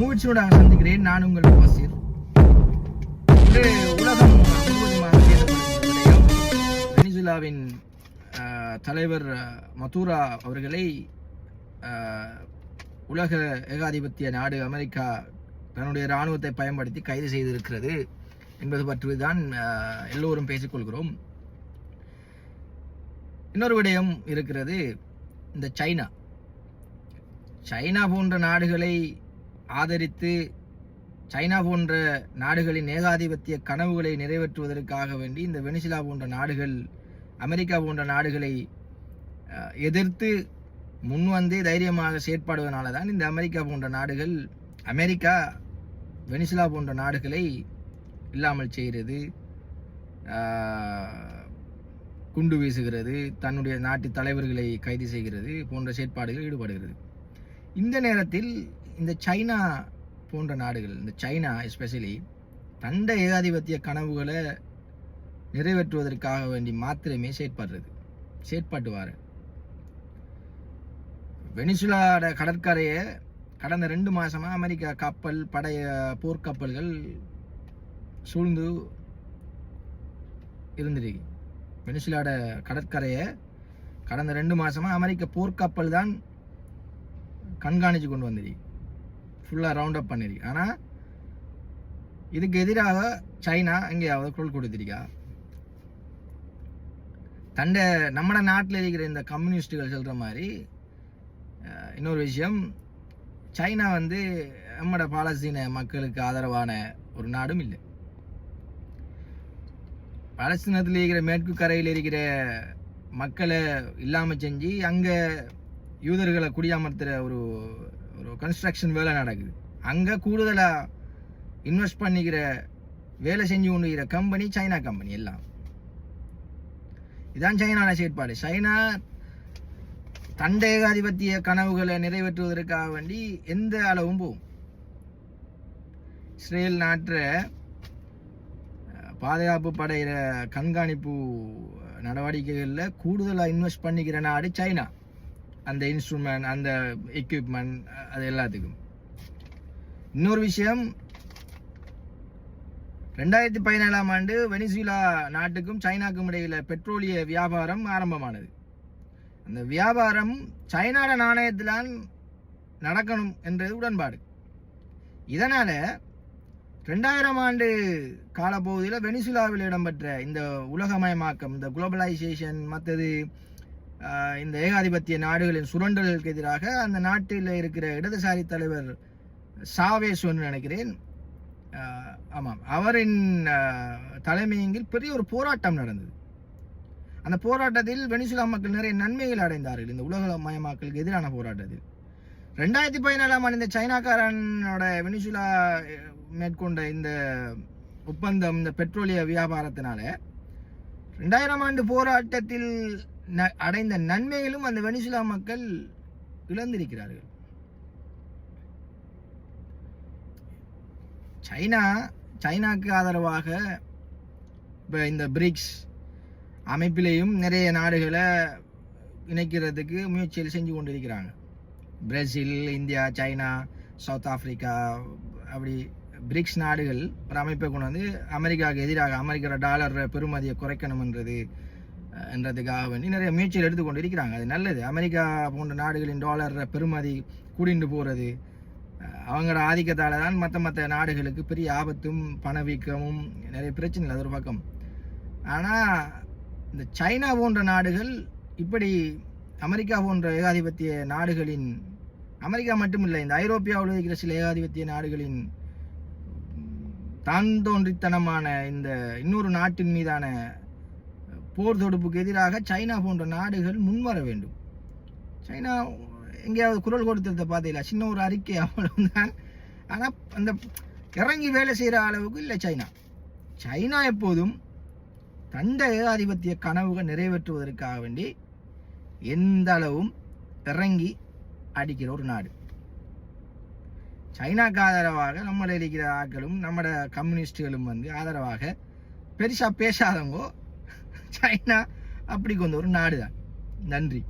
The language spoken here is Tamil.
மூவிச்சூடாக சந்திக்கிறேன் நான் உங்கள் பசீர் உலகம் வெனிசுலாவின் தலைவர் மதூரா மதுரா அவர்களை உலக ஏகாதிபத்திய நாடு அமெரிக்கா தன்னுடைய இராணுவத்தை பயன்படுத்தி கைது செய்திருக்கிறது என்பது பற்றி தான் எல்லோரும் பேசிக்கொள்கிறோம். இன்னொரு விடயம் இருக்கிறது இந்த சைனா. சைனா போன்ற நாடுகளை ஆதரித்து சைனா போன்ற நாடுகளின் ஏகாதிபத்திய கனவுகளை நிறைவேற்றுவதற்காக வேண்டி இந்த வெனிசுலா போன்ற நாடுகள் அமெரிக்கா போன்ற நாடுகளை எதிர்த்து முன்வந்து தைரியமாக செயற்படுவதனால தான் இந்த அமெரிக்கா போன்ற நாடுகள் அமெரிக்கா வெனிசுலா போன்ற நாடுகளை இல்லாமல் செய்கிறது குண்டு வீசுகிறது தன்னுடைய நாட்டு தலைவர்களை கைது செய்கிறது போன்ற செயற்பாடுகளில் ஈடுபடுகிறது. இந்த நேரத்தில் இந்த சைனா போன்ற நாடுகள் இந்த சைனா எஸ்பெஷலி தண்ட ஏகாதிபத்திய கனவுகளை நிறைவேற்றுவதற்காக வேண்டி மாத்திரமே செயற்படுறது. செயற்பாட்டுவார் வெனிசுலாட கடற்கரையை கடந்த ரெண்டு மாதமாக அமெரிக்கா கப்பல் படைய போர்க்கப்பல்கள் சூழ்ந்து இருந்திருக்கு. வெனிசுலாட கடற்கரையை கடந்த ரெண்டு மாதமாக அமெரிக்க போர்க்கப்பல் தான் கண்காணித்து கொண்டு வந்திருக்கு. ஃபுல்லாக ரவுண்ட் அப் பண்ணியிருக்கு ஆனால் இதுக்கு எதிராக சைனா எங்கேயாவது குரல் கொடுத்திருக்கா? தண்ட நம்ம நாட்டில் இருக்கிற இந்த கம்யூனிஸ்டுகள் சொல்கிற மாதிரி இன்னொரு விஷயம் சைனா வந்து நம்மட பாலஸ்தீன மக்களுக்கு ஆதரவான ஒரு நாடும் இல்லை. பாலஸ்தீனத்தில் இருக்கிற மேற்கு கரையில் இருக்கிற மக்களை இல்லாமல் செஞ்சு அங்கே யூதர்களை குடியமர்த்துற ஒரு ஒரு கன்ஸ்ட்ரக்ஷன் வேலை நடக்குது. அங்கே கூடுதலாக இன்வெஸ்ட் பண்ணிக்கிற வேலை செஞ்சு கொண்டுகிற கம்பெனி சைனா கம்பெனி எல்லாம். இதான் சைனான செயற்பாடு. சைனா தண்ட ஏகாதிபத்திய கனவுகளை நிறைவேற்றுவதற்காக வேண்டி எந்த அளவும் போகும். இஸ்ரேல் நாட்டுற பாதுகாப்பு படையிற கண்காணிப்பு நடவடிக்கைகளில் கூடுதலாக இன்வெஸ்ட் பண்ணிக்கிற நாடு சைனா. அந்த இன்ஸ்ட்ருமெண்ட் அந்த எக்யூப்மெண்ட் அது எல்லாத்துக்கும். இன்னொரு விஷயம் ரெண்டாயிரத்தி பதினேழாம் ஆண்டு வெனிசுலா நாட்டுக்கும் சைனாக்கும் இடையில பெட்ரோலிய வியாபாரம் ஆரம்பமானது. அந்த வியாபாரம் சைனாட நாணயத்திலான் நடக்கணும் என்றது உடன்பாடு. இதனால ரெண்டாயிரம் ஆண்டு காலப்பகுதியில் வெனிசுலாவில் இடம்பெற்ற இந்த உலகமயமாக்கம் இந்த குளோபலைசேஷன் மற்றது இந்த ஏகாதிபத்திய நாடுகளின் சுரண்டலுக்கு எதிராக அந்த நாட்டில் இருக்கிற இடதுசாரி தலைவர் சாவேஸ் ஒன்று நினைக்கிறேன். ஆமாம். அவரின் தலைமையில் பெரிய ஒரு போராட்டம் நடந்தது. அந்த போராட்டத்தில் வெனிசுலா மக்கள் நிறைய நன்மைகள் அடைந்தார்கள் இந்த உலக மயமாக்கலுக்கு எதிரான போராட்டத்தில். ரெண்டாயிரத்தி பதினேழாம் ஆண்டு இந்த சைனாக்காரனோட வெனிசுலா மேற்கொண்ட இந்த ஒப்பந்தம் இந்த பெட்ரோலிய வியாபாரத்தினால ரெண்டாயிரம் ஆண்டு போராட்டத்தில் அடைந்த நன்மைகளும் அந்த வெனிசுலா மக்கள் இழந்திருக்கிறார்கள். சைனா சைனாக்கு ஆதரவாக இப்போ இந்த பிரிக்ஸ் அமைப்பிலேயும் நிறைய நாடுகளை இணைக்கிறதுக்கு முயற்சிகள் செஞ்சு கொண்டிருக்கிறாங்க. Brazil India China South Africa அப்படி பிரிக்ஸ் நாடுகள் ஒரு அமைப்பை கொண்டு வந்து அமெரிக்காவுக்கு எதிராக அமெரிக்கா டாலர் பெறுமதியை குறைக்கணும்ன்றது என்றதுக்காக வேண்டி நிறைய முயற்சிகள் எடுத்துக்கொண்டு இருக்கிறாங்க அது நல்லது. அமெரிக்கா போன்ற நாடுகளின் டாலர் பெருமதி கூடிண்டு போகிறது அவங்களோட ஆதிக்கத்தால் தான் மற்ற மற்ற நாடுகளுக்கு பெரிய ஆபத்தும் பணவீக்கமும் நிறைய பிரச்சனைகள் அது ஒரு பக்கம். ஆனால் இந்த சைனா போன்ற நாடுகள் இப்படி அமெரிக்கா போன்ற ஏகாதிபத்திய நாடுகளின் அமெரிக்கா மட்டுமில்லை இந்த ஐரோப்பியாவில் இருக்கிற சில ஏகாதிபத்திய நாடுகளின் தான் தோன்றித்தனமான இந்த இன்னொரு நாட்டின் மீதான போர் தொடுப்புக்கு எதிராக சைனா போன்ற நாடுகள் முன்வர வேண்டும். சைனா எங்கேயாவது குரல் கொடுத்ததை பார்த்தீங்களா சின்ன ஒரு அறிக்கை அவ்வளவுதான். ஆனால் அந்த இறங்கி வேலை செய்கிற அளவுக்கு இல்லை சைனா. சைனா எப்போதும் தண்ட ஏகாதிபத்திய கனவுகள் நிறைவேற்றுவதற்காக வேண்டி எந்த அளவும் இறங்கி அடிக்கிற ஒரு நாடு. சைனாக்கு ஆதரவாக நம்மளை இருக்கிற ஆட்களும் நம்மட கம்யூனிஸ்டுகளும் வந்து ஆதரவாக பெருசாக பேசாதவங்கோ சைனா அப்படி கொண்ட ஒரு நாடு தான் நன்றி.